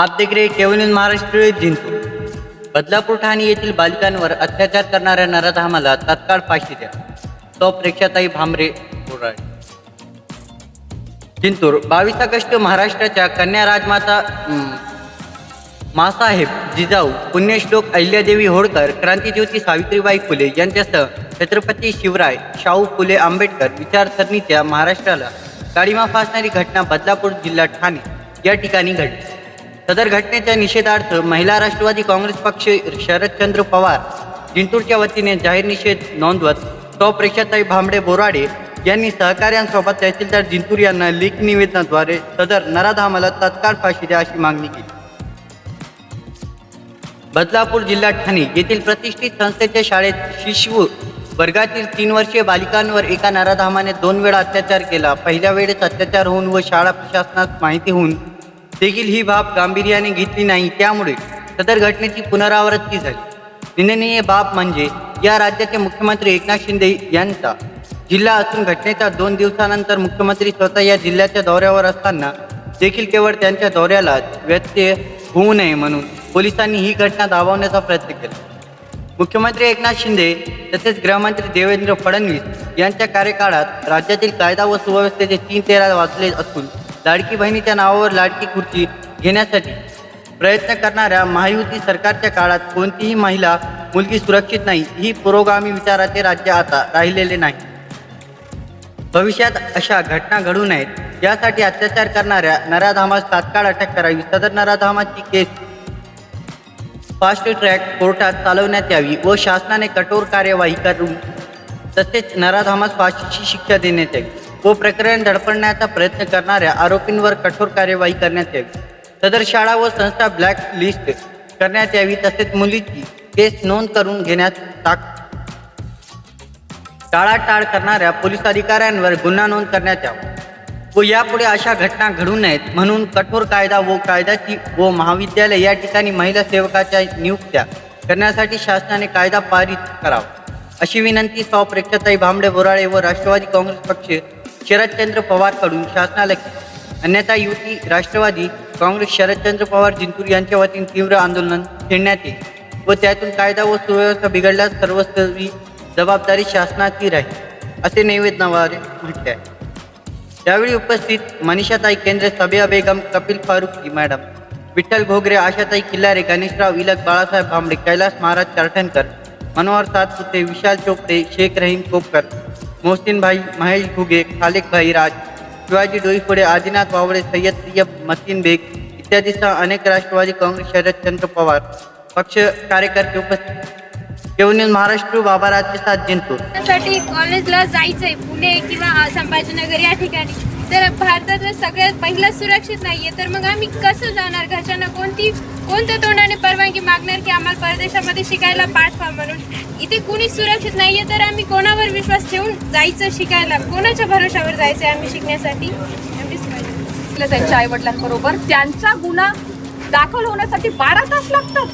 आप देख महाराष्ट्र जिंतूर। बदलापूर ठाणे येथील बालिकांवर अत्याचार करणाऱ्या नराधामाला तत्काळ फाशी द्या. तो प्रेक्षाताई भामरे बोराडे जिंतूर बावीस ऑगस्ट महाराष्ट्राच्या कन्या राजमाता मासाहेब जिजाऊ पुण्यश्लोक अहिल्यादेवी होळकर क्रांतीज्योती सावित्रीबाई फुले यांच्यासह छत्रपती शिवराय शाहू फुले आंबेडकर विचारसरणीच्या महाराष्ट्राला काळीमा फासणारी घटना बदलापूर जिल्हा ठाणे या ठिकाणी घडली. सदर घटनेच्या निषेधार्थ महिला राष्ट्रवादी काँग्रेस पक्ष शरदचंद्र पवार जिंतूरच्या वतीने जाहीर निषेध नोंदवत सौ प्रेक्षाताई भांबडे बोराडे यांनी सहकाऱ्यांसोबत तहसीलदार जिंतूर यांना लेख निवेदनाद्वारे सदर नराधामाला तत्काळ फाशी द्या अशी मागणी केली. बदलापूर जिल्हा ठाणे येथील प्रतिष्ठित संस्थेच्या शाळेत शिशु वर्गातील तीन वर्षीय बालिकांवर एका नराधामाने दोन वेळा अत्याचार केला. पहिल्या वेळेस अत्याचार होऊन व शाळा प्रशासनास माहिती होऊन देखील ही बाब गांभीर्याने घेतली नाही त्यामुळे सदर घटनेची पुनरावृत्ती झाली. निंदनीय बाब म्हणजे या राज्याचे मुख्यमंत्री एकनाथ शिंदे यांचा जिल्हा असून घटनेच्या दोन दिवसानंतर मुख्यमंत्री स्वतः या जिल्ह्याच्या दौऱ्यावर असताना देखील केवळ त्यांच्या दौऱ्यालाच व्यत्यय होऊ नये म्हणून पोलिसांनी ही घटना दाबवण्याचा प्रयत्न केला. मुख्यमंत्री एकनाथ शिंदे तसेच गृहमंत्री देवेंद्र फडणवीस यांच्या कार्यकाळात राज्यातील कायदा व सुव्यवस्थेचे तीन तेरा वाचले असून लाडकी बहिणीच्या नावावर लाडकी खुर्ची घेण्यासाठी प्रयत्न करणाऱ्या महायुती सरकारच्या काळात कोणतीही महिला मुलगी सुरक्षित नाही. ही पुरोगामी विचाराचे राज्य आता राहिलेले नाही. भविष्यात अशा घटना घडू नयेत. यासाठी अत्याचार करणाऱ्या नराधामास तात्काळ अटक करावी. सदर नराधामाची केस फास्ट ट्रॅक कोर्टात चालवण्यात यावी व शासनाने कठोर कार्यवाही करून तसेच नराधामास फाशीची शिक्षा देण्यात यावी. व प्रकरण दडपण्याचा प्रयत्न करणाऱ्या आरोपींवर कठोर कार्यवाही करण्यात यावी. सदर शाळा व संस्था ब्लॅक लिस्ट करण्यात यावी तसेच मुलीची केस नोंद करून घेण्यात टाक टाळाटाळ करणाऱ्या पोलीस अधिकाऱ्यांवर गुन्हा नोंद करण्यात यावा. व यापुढे अशा घटना घडू नयेत म्हणून कठोर कायदा व कायद्याची व महाविद्यालय या ठिकाणी महिला सेवकाच्या नियुक्त्या करण्यासाठी शासनाने कायदा पारित करावा. अशी विनंती सौ प्रेक्षताई भांबडे बोराळे व राष्ट्रवादी काँग्रेस पक्ष शरदचंद्र पवारकडून शासनाला अन्यथा युती राष्ट्रवादी काँग्रेस शरदचंद्र पवार जिंतूर यांच्या वतीने तीव्र आंदोलन छेडण्यात येईल व त्यातून कायदा व सुव्यवस्था बिघडल्यास सर्वस्तरी जबाबदारी शासनाची राहील असे निवेदनाद्वारे म्हटले आहे. यावेळी उपस्थित मनीषाताई केंद्र सबिया बेगम कपिल फारुकी मॅडम विठ्ठल घोगरे आशाताई किल्लारे गणेशराव इलक बाळासाहेब भांबडे कैलास महाराज चारठणकर मनोहर सातपुते विशाल चोपडे शेख रहीम कोपकर मोहसिन भाई महेश घुगे खालेक भाई राज शिवाजी डोईफोडे आदिनाथ वावळे सय्यद सय्यब मतीन बेग इत्यादीसह अनेक राष्ट्रवादी काँग्रेस शरदचंद्र पवार पक्ष कार्यकर्ते उपस्थित येऊन महाराष्ट्र बाबा राज्य साथ जिंतूर त्यासाठी कॉलेजला जायचंय पुणे किंवा संभाजीनगर या ठिकाणी. तर भारतातलं सगळ्यात पहिला सुरक्षित नाहीये तर मग आम्ही कसं जाणार? घरच्यांना कोणती कोणत्या तोंडाने परवानगी मागणार की आम्हाला परदेशामध्ये शिकायला पाठवा म्हणून. इथे कुणी सुरक्षित नाही आहे तर आम्ही कोणावर विश्वास ठेवून जायचं शिकायला? कोणाच्या भरोशावर आहे आम्ही शिकण्यासाठी? त्यांच्या आईवडिलांबरोबर त्यांचा गुन्हा दाखल होण्यासाठी बारा तास लागतात.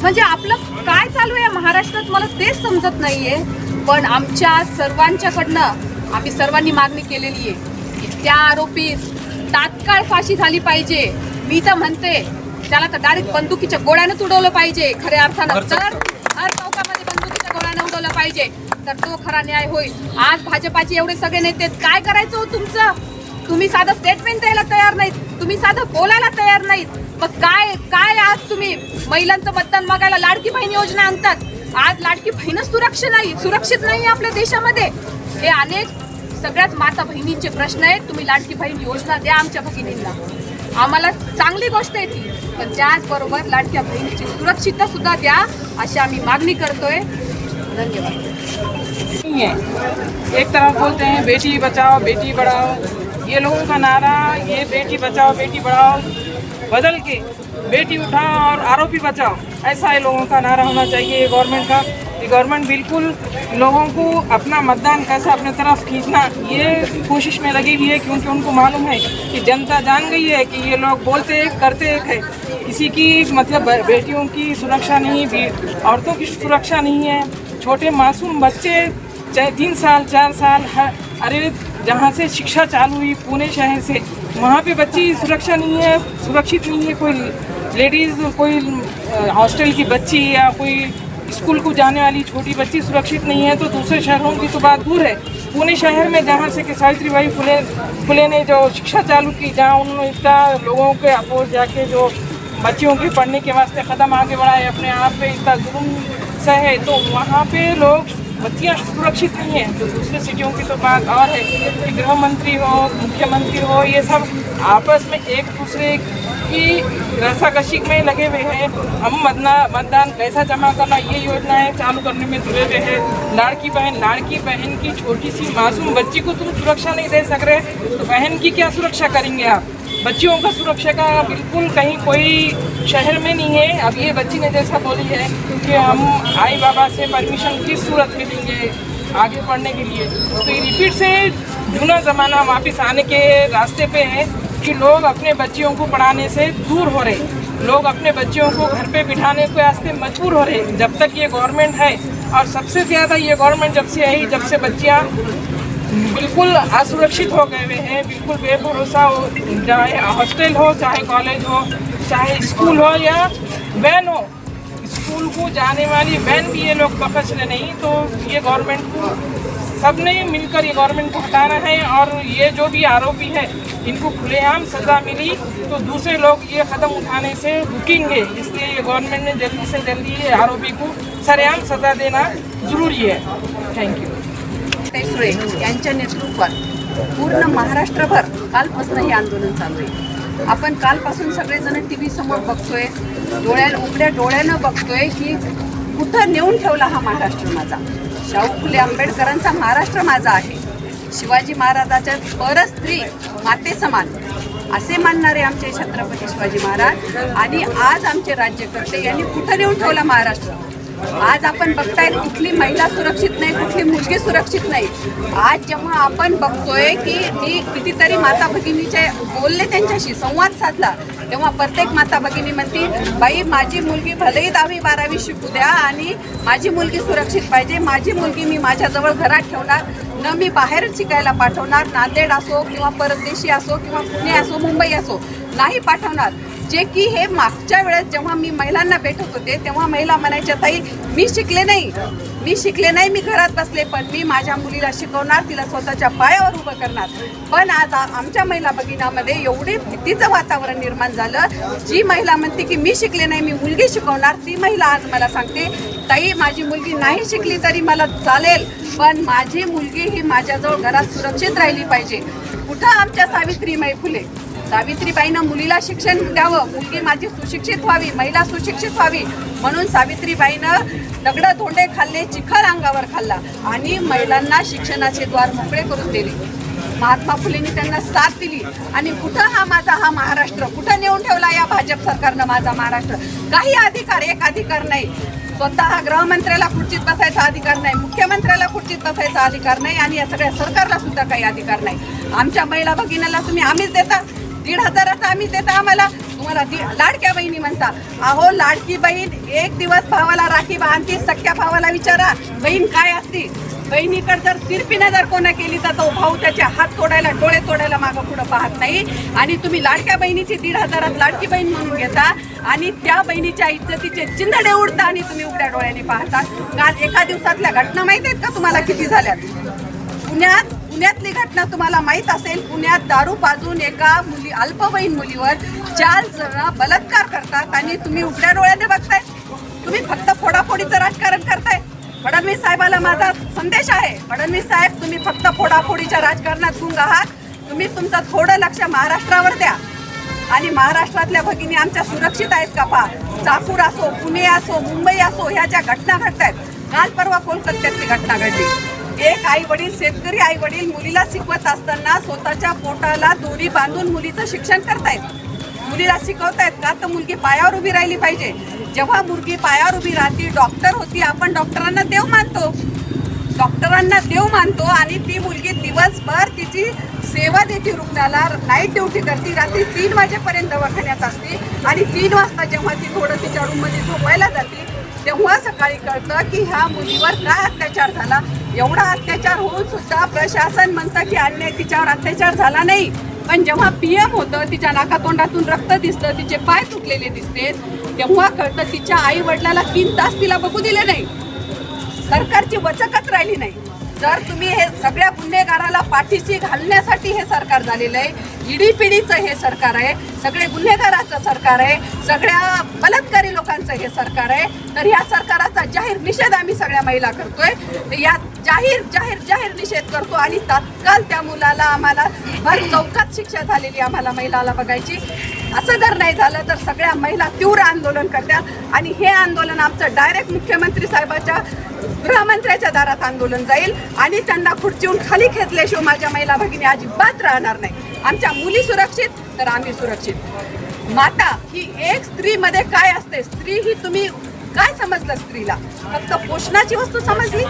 म्हणजे आपलं काय चालू आहे महाराष्ट्रात मला तेच समजत नाहीये. पण आमच्या सर्वांच्याकडनं आम्ही सर्वांनी मागणी केलेली आहे की त्या आरोपीस तात्काळ फाशी झाली पाहिजे. मी तर म्हणते त्याला तर डायरेक्ट बंदुकीच्या गोळ्यानं उडवलं पाहिजे खऱ्या अर्थानं. तर हर चौकामध्ये बंदुकीच्या गोळ्यानं उडवलं पाहिजे. तर तो खरा न्याय होईल. आज भाजपाचे एवढे सगळे नेते. काय करायचं हो तुमचं? तुम्ही साधं स्टेटमेंट द्यायला तयार नाहीत. तुम्ही साधं बोलायला तयार नाहीत. मग काय काय आज तुम्ही महिलांचं मतदान मागायला लाडकी बहीण योजना आणतात? आज लाडकी बहीणच सुरक्षित नाही सुरक्षित नाही आपल्या देशामध्ये. हे अनेक सगळ्याच माता बहिणींचे प्रश्न आहेत. तुम्ही लाडकी बहीण योजना द्या आमच्या भगिनींना. आम्हाला चांगली गोष्ट आहे ती. पण त्याचबरोबर लाडक्या बहिणीची सुरक्षितता सुद्धा द्या अशी आम्ही मागणी करतोय. धन्यवाद. नहीं है. एक तरफ बोलते हैं बेटी बचाओ बेटी बढ़ाओ ये लोगों का नारा ये बेटी बचाओ बेटी बढ़ाओ बदल के बेटी उठाओ और आरोपी बचाओ. ऐसा ये लोगों का नारा होना चाहिए गवर्नमेंट का. ये गवर्नमेंट बिल्कुल लोगों को अपना मतदान कैसे अपने तरफ़ खींचना, ये कोशिश में लगी हुई है, क्योंकि उनको मालूम है कि जनता जान गई है कि ये लोग बोलते एक करते एक है। किसी की मतलब बेटियों की सुरक्षा नहीं भी- औरतों की सुरक्षा नहीं है। छोटे मासूम बच्चे चाहे तीन साल, चार साल हर अरे जहाँ से शिक्षा चालू हुई, पुणे शहर से, वहाँ पे बच्ची सुरक्षा नहीं है, सुरक्षित नहीं है। कोई लेडीज़, कोई हॉस्टल की बच्ची या कोई स्कूल को जाने वाली छोटी बच्ची सुरक्षित नहीं है तो दूसरे शहरों की तो बात दूर है। पुणे शहर में जहाँ से कि सावित्रीबाई फुले फुले ने जो शिक्षा चालू की जहाँ उन्होंने इतना लोगों के अपोज जाके जो बच्चियों के पढ़ने के वास्ते कदम आगे बढ़ाए अपने आप पे इतना जुर्म सहे तो वहाँ पे लोग बच्चियाँ सुरक्षित नहीं है। तो दूसरे सिटियों की तो बात और है कि गृह मंत्री हो, मुख्यमंत्री हो, ये सब आपस में एक दूसरे की रसाकशी में लगे हुए हैं। हम मतना, मतदान कैसा जमा करना ये योजनाएँ चालू करने में जुड़े हुए हैं। लाड़की बहन लाड़की बहन की छोटी सी मासूम बच्ची को तुम सुरक्षा नहीं दे सक रहे तो बहन की क्या सुरक्षा करेंगे आप? बच्चियों का सुरक्षा का बिल्कुल कहीं कोई शहर में नहीं है। अब ये बच्ची ने जैसा बोली है कि हम आई बाबा से परमिशन किस सूरत में लेंगे आगे पढ़ने के लिए। तो ये रिपीट से जूना ज़माना वापस आने के रास्ते पे है कि लोग अपने बच्चियों को पढ़ाने से दूर हो रहे। लोग अपने बच्चियों को घर पे बिठाने के वास्ते मजबूर हो रहे। जब तक ये गवर्नमेंट है और सबसे ज़्यादा ये गवर्नमेंट जब से आई, जब से बच्चियाँ बिल्कुल असुरक्षित हो गए हुए हैं, बिल्कुल बेभरोसा हो, चाहे हॉस्टल हो, चाहे कॉलेज हो, चाहे स्कूल हो या वैन हो, स्कूल को जाने वाली वैन भी ये लोग पकड़ रहे नहीं तो ये गवर्नमेंट को, सबने मिलकर ये गवर्नमेंट को हटाना है और ये जो भी आरोपी है, इनको खुलेआम सज़ा मिली तो दूसरे लोग ये कदम उठाने से रुकेंगे। इसलिए ये गवर्नमेंट ने जल्दी से जल्दी ये आरोपी को सरेआम सज़ा देना ज़रूरी है। थैंक यू सुरे यांच्या नेतृत्वात पूर्ण महाराष्ट्रभर कालपासून हे आंदोलन चालू आहे. आपण कालपासून सगळेजण टी व्ही समोर बघतोय डोळ्या उघड्या डोळ्यानं बघतोय की कुठं नेऊन ठेवला हा महाराष्ट्र माझा? शाहू फुले आंबेडकरांचा महाराष्ट्र माझा आहे. शिवाजी महाराजाच्या परस्त्री माते समान असे मानणारे आमचे छत्रपती शिवाजी महाराज आणि आज आमचे राज्यकर्ते यांनी कुठं नेऊन ठेवला महाराष्ट्र? आज आपण बघताय कुठली महिला सुरक्षित नाही कुठली मुलगी सुरक्षित नाही. आज जेव्हा आपण बघतोय की मी कितीतरी माता भगिनीचे बोलले त्यांच्याशी संवाद साधला तेव्हा प्रत्येक माता भगिनी म्हणती बाई माझी मुलगी भलेही दहावी बारावी शिकू द्या आणि माझी मुलगी सुरक्षित पाहिजे. माझी मुलगी मी माझ्याजवळ घरात ठेवणार न मी बाहेर शिकायला पाठवणार नांदेड असो किंवा परदेशी असो किंवा पुणे असो मुंबई असो नाही पाठवणार. जे की हे मागच्या वेळेस जेव्हा मी महिलांना भेटत होते तेव्हा महिला म्हणायच्या ताई मी शिकले नाही. मी शिकले नाही मी घरात बसले पण मी माझ्या मुलीला शिकवणार तिला स्वतःच्या पायावर उभं करणार. पण आज आमच्या महिला भगिनामध्ये एवढे भीतीचं वातावरण निर्माण झालं. जी महिला म्हणते की मी शिकले नाही मी मुलगी शिकवणार ती महिला आज मला सांगते ताई माझी मुलगी नाही शिकली तरी मला चालेल पण माझी मुलगी ही माझ्याजवळ घरात सुरक्षित राहिली पाहिजे. कुठं आमच्या सावित्रीमाई फुले सावित्रीबाईनं मुलीला शिक्षण द्यावं मुलगी माझी सुशिक्षित व्हावी महिला सुशिक्षित व्हावी म्हणून सावित्रीबाईनं दगडं धोंडे खाल्ले चिखल अंगावर खाल्ला आणि महिलांना शिक्षणाचे द्वार मोकळे करून दिले. महात्मा फुलेंनी त्यांना साथ दिली आणि कुठं हा माझा हा महाराष्ट्र? कुठं नेऊन ठेवला या भाजप सरकारनं माझा महाराष्ट्र? काही अधिकार एक अधिकार नाही. स्वतः गृहमंत्र्याला खुर्चीत बसायचा अधिकार नाही मुख्यमंत्र्याला खुर्चीत बसायचा अधिकार नाही आणि या सगळ्या सरकारला सुद्धा काही अधिकार नाही. आमच्या महिला भगिनीला तुम्ही आम्हीच देता? दीड हजाराचा आम्ही देता आम्हाला. तुम्हाला लाडक्या बहिणी म्हणता. अहो लाडकी बहीण एक दिवस भावाला राखी बांधती सख्या भावाला विचारा बहीण काय असती? बहिणीकडे जर तिरपीनं जर कोणा केली तर तो भाऊ त्याचे हात तोडायला डोळे तोडायला मागं पुढं पाहत नाही. आणि तुम्ही लाडक्या बहिणीची दीड हजारात लाडकी बहीण म्हणून घेता आणि त्या बहिणीच्या इज्जतीचे चिंधडे उडता आणि तुम्ही उघड्या डोळ्याने पाहता. काल एका दिवसातल्या घटना माहीत आहेत का तुम्हाला किती झाल्यात? पुण्यात पुण्यातली घटना तुम्हाला माहीत असेल पुण्यात दारू पाजून एका मुली अल्पवयीन मुलीवर चार जण बलात्कार करतात आणि तुम्ही उघड्या डोळ्याने बघताय. तुम्ही फक्त फोडाफोडीचं राजकारण करताय. फडणवीस साहेबाला माझा संदेश आहे. फडणवीस साहेब तुम्ही फक्त फोडाफोडीच्या राजकारणात गुंग आहात. तुम्ही तुमचं थोडं लक्ष महाराष्ट्रावर द्या. आणि महाराष्ट्रातल्या भगिनी आमच्या सुरक्षित आहेत का पा चाकूर असो पुणे असो मुंबई असो ह्या ज्या घटना घडत आहेत काल परवा कोलकात्यातली घटना घडली. एक आई वडील शेतकरी आई वडील मुलीला शिकवत असताना स्वतःच्या पोटाला दोरी बांधून मुलीचं शिक्षण करतायत. मुलीला शिकवतायत का? तर मुलगी पायावर उभी राहिली पाहिजे. जेव्हा मुलगी पायावर उभी राहते डॉक्टर होती आपण डॉक्टरांना देव मानतो. डॉक्टरांना देव मानतो आणि ती मुलगी दिवसभर तिची सेवा देते रुग्णाला नाईट ड्युटी करते. रात्री तीन वाजेपर्यंत दवाखान्यात असते आणि तीन वाजता जेव्हा ती थोडं तिच्या रूममध्ये झोपायला जाते तेव्हा सकाळी कळतं की ह्या मुलीवर काय अत्याचार झाला. एवढा अत्याचार होऊन सुद्धा प्रशासन म्हणतं की अन्याय तिच्यावर अत्याचार झाला नाही. पण जेव्हा पीएम होतं तिच्या नाकातोंडातून रक्त दिसतं तिचे पाय तुटलेले दिसते तेव्हा कळतं तिच्या आई वडिलाला तीन तास तिला बघू दिले नाही. सरकारची वचकच राहिली नाही. जर तुम्ही हे सगळ्या गुन्हेगाराला पाठीशी घालण्यासाठी हे सरकार झालेलं आहे इडी पिढीचं हे सरकार आहे सगळे गुन्हेगाराचं सरकार आहे सगळ्या बलात्कारी लोकांचं हे सरकार आहे तर या सरकाराचा जाहीर निषेध आम्ही सगळ्या महिला करतोय. या जाहीर जाहीर जाहीर निषेध करतो आणि तात्काळ त्या मुलाला आम्हाला भर चौकात शिक्षा झालेली आम्हाला महिलाला बघायची. असं जर नाही झालं तर सगळ्या महिला तीव्र आंदोलन करतात आणि हे आंदोलन आमचं डायरेक्ट मुख्यमंत्री साहेबाच्या गृहमंत्र्याच्या दारात आंदोलन जाईल. आणि त्यांना खुर्चीहून खाली खेचल्याशिवाय माझ्या महिला भगिनी अजिबात राहणार नाही. आमच्या मुली सुरक्षित तर आम्ही सुरक्षित. माता ही एक स्त्रीमध्ये काय असते? स्त्री ही तुम्ही काय समजलं स्त्रीला? फक्त पोषणाची वस्तू समजली?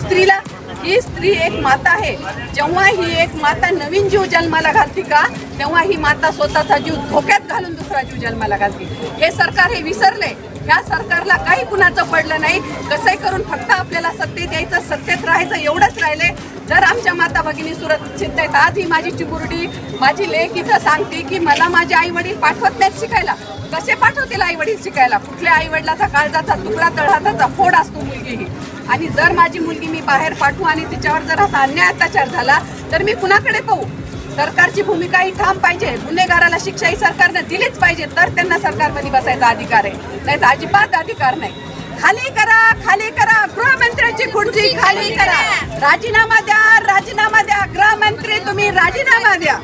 स्त्रीला ही स्त्री एक माता आहे. जेव्हा ही एक माता नवीन जीव जन्माला घालते का तेव्हा ही माता स्वतःचा जीव धोक्यात घालून दुसरा जीव जन्माला घालते. हे सरकार हे विसरले. ह्या सरकारला काही कुणाचं पडलं नाही. कसंही करून फक्त आपल्याला सत्तेत यायचं सत्तेत राहायचं एवढंच राहिले. जर आमच्या माता भगिनी सुरक्षित आहेत आज ही माझी चिमुरडी माझी लेख इथं सांगते की मला माझे आई वडील पाठवत नाहीत शिकायला. कसे पाठवतील आई वडील शिकायला? कुठल्या आई वडिलाचा काळजाचा तुकडा तळहाताचा फोड असतो मुलगी ही. आणि जर माझी मुलगी मी बाहेर पाठवू आणि तिच्यावर जर असा अन्याय अत्याचार झाला तर मी कुणाकडे पाहू? सरकारची भूमिका ही ठाम पाहिजे. गुन्हेगाराला शिक्षा ही सरकारनं दिलीच पाहिजे तर त्यांना सरकारमध्ये बसायचा अधिकार आहे. नाही तर अजिबात अधिकार नाही. खाली करा खाली करा. गृहमंत्र्याची खुर्ची खाली करा. राजीनामा द्या राजीनामा द्या. गृहमंत्री तुम्ही राजीनामा द्या.